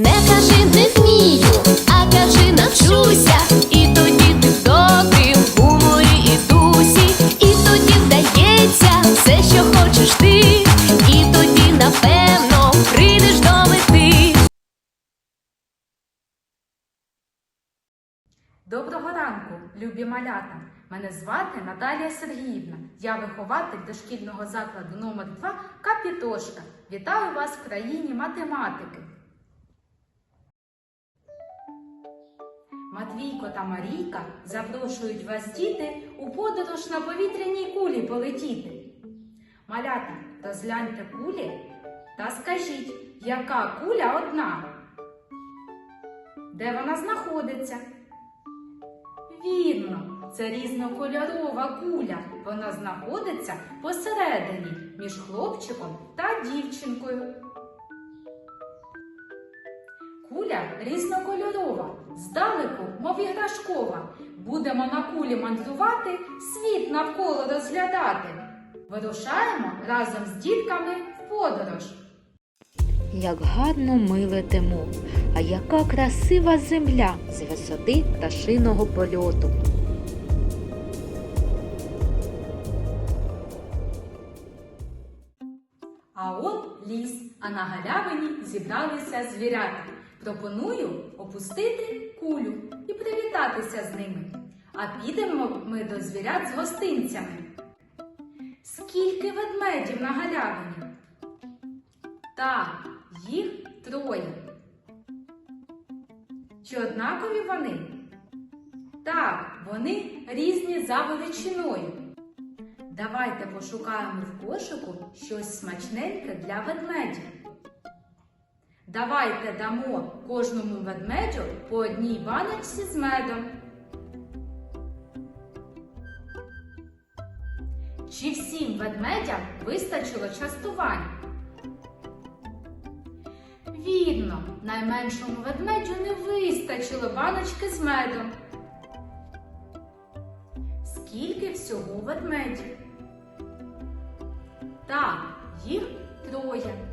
Не кажи не вмію, а кажи навчуся. І тоді ти в добрім гуморі і дусі, і тоді вдається все, що хочеш ти, і тоді напевно прийдеш до мети. Доброго ранку, любі малята! Мене звати Наталія Сергіївна. Я вихователь дошкільного закладу номер 2 Капітошка. Вітаю вас в країні математики. Матвійко та Марійка запрошують вас діти у подорож на повітряній кулі полетіти. Малята, розгляньте кулі та скажіть, яка куля одна? Де вона знаходиться? Вірно, це різнокольорова куля. Вона знаходиться посередині між хлопчиком та дівчинкою. Куля різнокольорова, здалеку, мов іграшкова. Будемо на кулі мандрувати, світ навколо розглядати. Вирушаємо разом з дітками в подорож. Як гарно ми летимо, а яка красива земля з висоти пташиного польоту. А от ліс, а на галявині зібралися звірята. Пропоную опустити кулю і привітатися з ними. А підемо ми до звірят з гостинцями. Скільки ведмедів на галявині? Так, їх троє. Чи однакові вони? Так, вони різні за величиною. Давайте пошукаємо в кошику щось смачненьке для ведмедів. Давайте дамо кожному ведмедю по одній баночці з медом. Чи всім ведмедям вистачило частувань? Вірно, найменшому ведмедю не вистачило баночки з медом. Скільки всього ведмедів? Так, їх троє.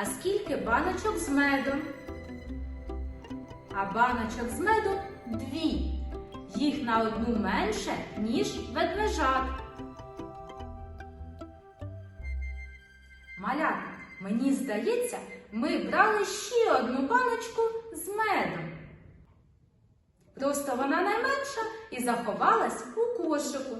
А скільки баночок з медом? А баночок з медом дві. Їх на одну менше, ніж ведмежат. Малята, мені здається, ми брали ще одну баночку з медом. Просто вона найменша і заховалась у кошику.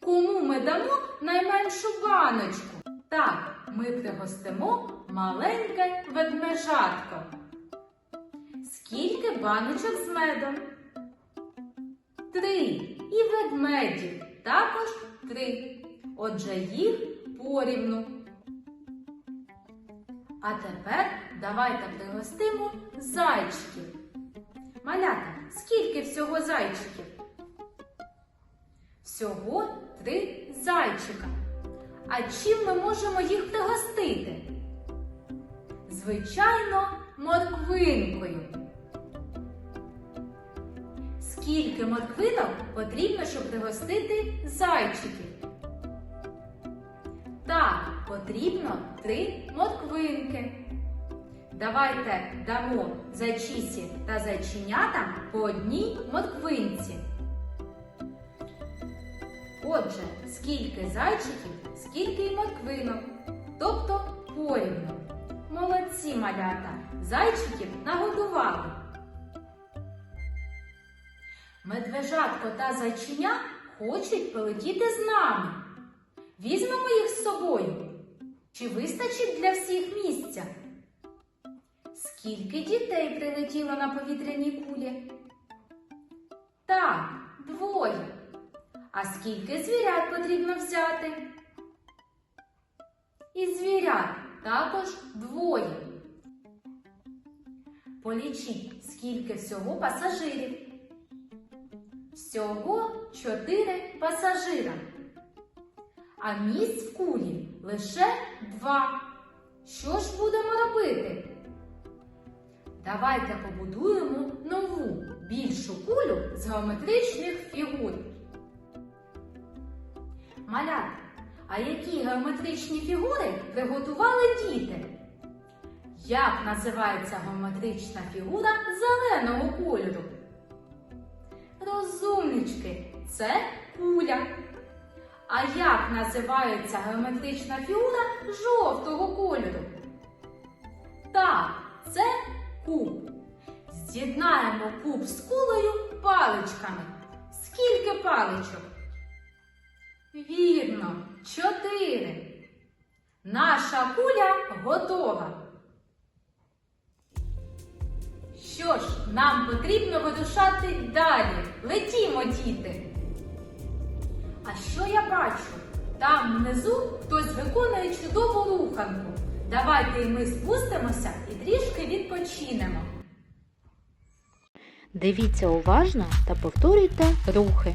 Кому ми дамо найменшу баночку? Так, ми пригостимо маленьке ведмежатко. Скільки баночок з медом? Три. І ведмедів також три. Отже, їх порівну. А тепер давайте пригостимо зайчиків. Малята, скільки всього зайчиків? Всього три зайчика. А чим ми можемо їх пригостити? Звичайно, морквинкою. Скільки морквинок потрібно, щоб пригостити зайчиків? Так, потрібно три морквинки. Давайте дамо зайчисі та зайченятам по одній морквинці. Отже, скільки зайчиків, скільки й морквинок, тобто порівну. Молодці малята, зайчиків нагодували. Медвежатко та зайчиня хочуть полетіти з нами. Візьмемо їх з собою. Чи вистачить для всіх місця? Скільки дітей прилетіло на повітряній кулі? Так, двоє. А скільки звірят потрібно взяти? І звірят також двоє. Полічіть, скільки всього пасажирів. Всього чотири пасажира. А місць в кулі лише два. Що ж будемо робити? Давайте побудуємо нову більшу кулю з геометричних фігур. Малята, а які геометричні фігури приготували діти? Як називається геометрична фігура зеленого кольору? Розумнички, це куля. А як називається геометрична фігура жовтого кольору? Так, це куб. З'єднаємо куб з кулею паличками. Скільки паличок? Вірно, чотири. Наша куля готова. Що ж, нам потрібно вирушати далі. Летімо, діти. А що я бачу? Там внизу хтось виконує чудову руханку. Давайте і ми спустимося і трішки відпочинемо. Дивіться уважно та повторюйте рухи.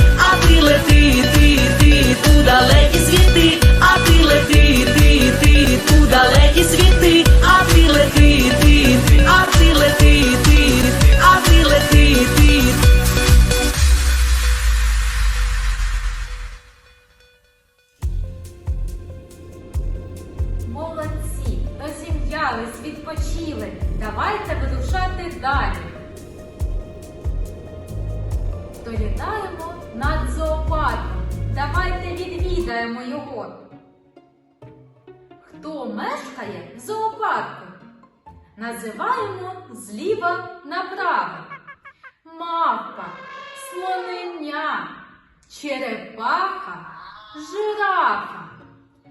Давайте вирушати далі. Долітаємо над зоопарком. Давайте відвідаємо його. Хто мешкає в зоопарку? Називаємо зліва направо. Мавпа, слонення, черепаха, жирафа.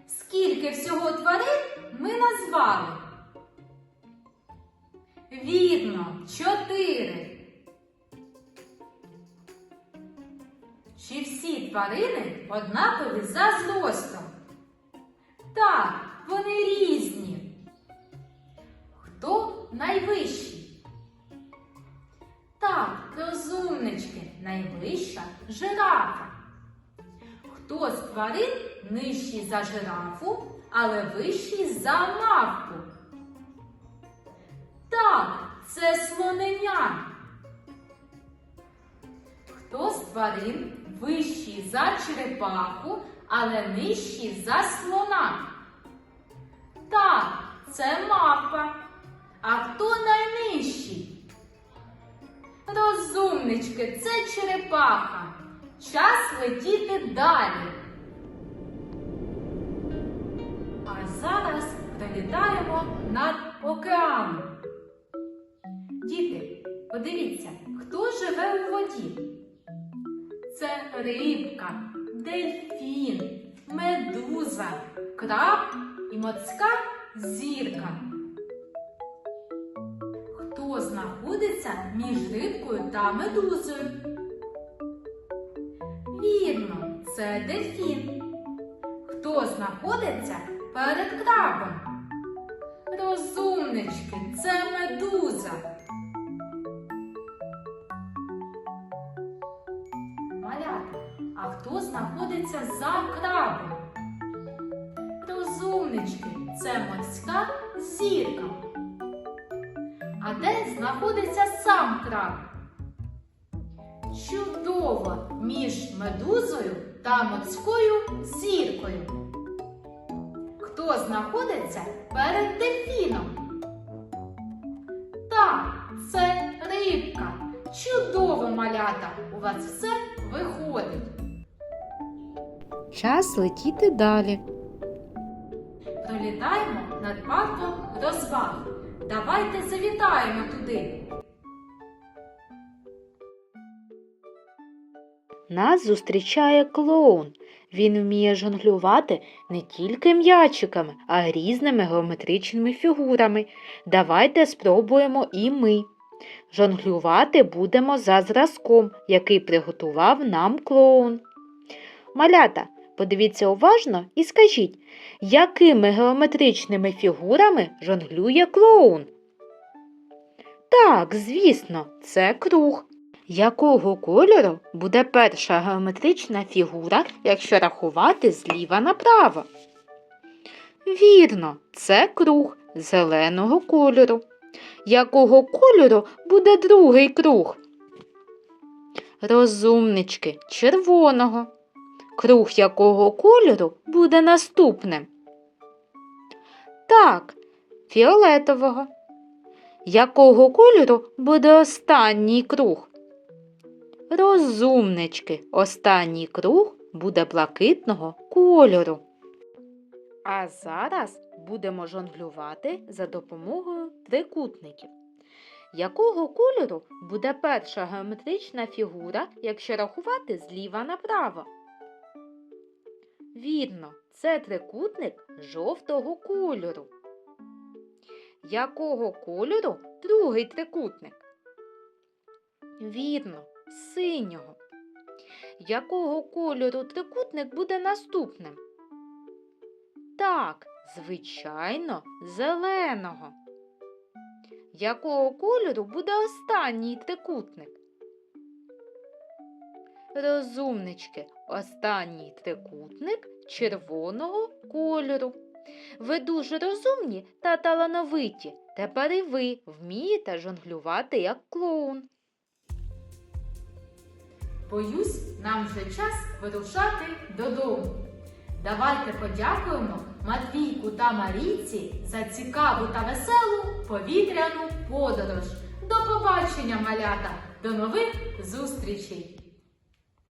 Скільки всього тварин ми назвали? Вірно, чотири. Чи всі тварини однакові за зростом? Так, вони різні. Хто найвищий? Так, розумнички, найвища жирафа. Хто з тварин нижчий за жирафу, але вищий за мавку? Так, це слонення. Хто з тварин вищий за черепаху, але нижчий за слона? Так, це мавпа. А хто найнижчий? Розумнички, це черепаха. Час летіти далі. А зараз прилітаємо над океаном. Подивіться, хто живе у воді? Це рибка, дельфін, медуза, краб і морська зірка. Хто знаходиться між рибкою та медузою? Вірно, це дельфін. Хто знаходиться перед крабом? Розумнички, це медуза. Знаходиться за крабом? Розумнички, це морська зірка. А де знаходиться сам краб? Чудово між медузою та морською зіркою. Хто знаходиться перед дельфіном? Так, це рибка. Чудово, малята! У вас все виходить. Час летіти далі. Пролітаємо над парком розваг. Давайте завітаємо туди. Нас зустрічає клоун. Він вміє жонглювати не тільки м'ячиками, а різними геометричними фігурами. Давайте спробуємо і ми. Жонглювати будемо за зразком, який приготував нам клоун. Малята, подивіться уважно і скажіть, якими геометричними фігурами жонглює клоун? Так, звісно, це круг. Якого кольору буде перша геометрична фігура, якщо рахувати зліва направо? Вірно, це круг зеленого кольору. Якого кольору буде другий круг? Розумнички червоного. Круг якого кольору буде наступним? Так, фіолетового. Якого кольору буде останній круг? Розумнички, останній круг буде блакитного кольору. А зараз будемо жонглювати за допомогою трикутників. Якого кольору буде перша геометрична фігура, якщо рахувати зліва направо? Вірно, це трикутник жовтого кольору. Якого кольору другий трикутник? Вірно, синього. Якого кольору трикутник буде наступним? Так, звичайно, зеленого. Якого кольору буде останній трикутник? Розумнички, останній трикутник червоного кольору. Ви дуже розумні та талановиті. Тепер і ви вмієте жонглювати як клоун. Боюсь, нам вже час вирушати додому. Давайте подякуємо Матвійку та Марійці за цікаву та веселу повітряну подорож. До побачення, малята! До нових зустрічей!